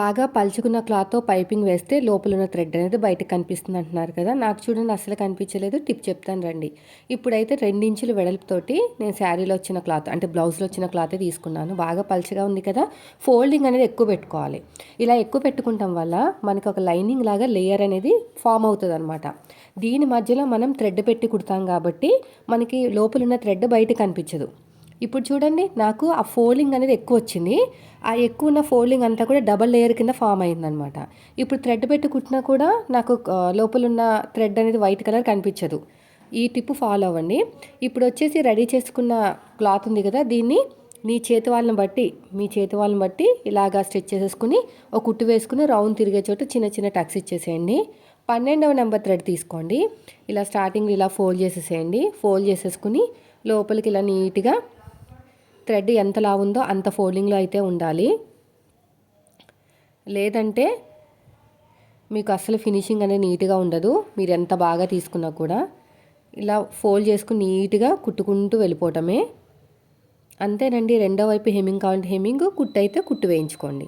బాగా పలుచుకున్న క్లాత్తో పైపింగ్ వేస్తే లోపల ఉన్న థ్రెడ్ అనేది బయట కనిపిస్తుంది అంటున్నారు కదా. నాకు చూడండి అసలు కనిపించలేదు. టిప్ చెప్తాను రండి. ఇప్పుడైతే రెండించులు వెడల్పుతోటి నేను శారీలో వచ్చిన క్లాత్ అంటే బ్లౌజ్లో వచ్చిన క్లాతే తీసుకున్నాను. బాగా పలుచగా ఉంది కదా. ఫోల్డింగ్ అనేది ఎక్కువ పెట్టుకోవాలి. ఇలా ఎక్కువ పెట్టుకుంటాం వల్ల మనకు ఒక లైనింగ్ లాగా లేయర్ అనేది ఫామ్ అవుతుంది అనమాట దీని మధ్యలో మనం థ్రెడ్ పెట్టి కుడతాం కాబట్టి మనకి లోపల ఉన్న థ్రెడ్ బయట కనిపించదు. ఇప్పుడు చూడండి నాకు ఆ ఫోల్డింగ్ అనేది ఎక్కువ వచ్చింది. ఆ ఎక్కువ ఉన్న ఫోల్డింగ్ అంతా కూడా డబల్ లేయర్ కింద ఫామ్ అయిందనమాట ఇప్పుడు థ్రెడ్ పెట్టి కుట్టినా కూడా నాకు లోపల ఉన్న థ్రెడ్ అనేది వైట్ కలర్ కనిపించదు. ఈ టిప్ ఫాలో అవ్వండి. ఇప్పుడు వచ్చేసి రెడీ చేసుకున్న క్లాత్ ఉంది కదా దీన్ని నీ చేతి వాళ్ళని బట్టి మీ చేతి వాళ్ళని బట్టి ఇలాగా స్టిచ్ చేసేసుకుని ఒక కుట్టు వేసుకుని రౌండ్ తిరిగే చోట చిన్న చిన్న టక్స్ ఇచ్చేసేయండి. పన్నెండవ నెంబర్ థ్రెడ్ తీసుకోండి. ఇలా స్టార్టింగ్ ఇలా ఫోల్డ్ చేసేసేయండి. ఫోల్డ్ చేసేసుకుని లోపలికి ఇలా నీట్గా థ్రెడ్ ఎంతలా ఉందో అంత ఫోల్డింగ్లో అయితే ఉండాలి. లేదంటే మీకు అసలు ఫినిషింగ్ అనేది నీట్గా ఉండదు. మీరు ఎంత బాగా తీసుకున్నా కూడా ఇలా ఫోల్డ్ చేసుకుని నీట్గా కుట్టుకుంటూ వెళ్ళిపోవటమే. అంతేనండి రెండో వైపు హెమ్మింగ్ కావాలంటే హెమ్మింగ్ కుట్టు అయితే కుట్టు వేయించుకోండి.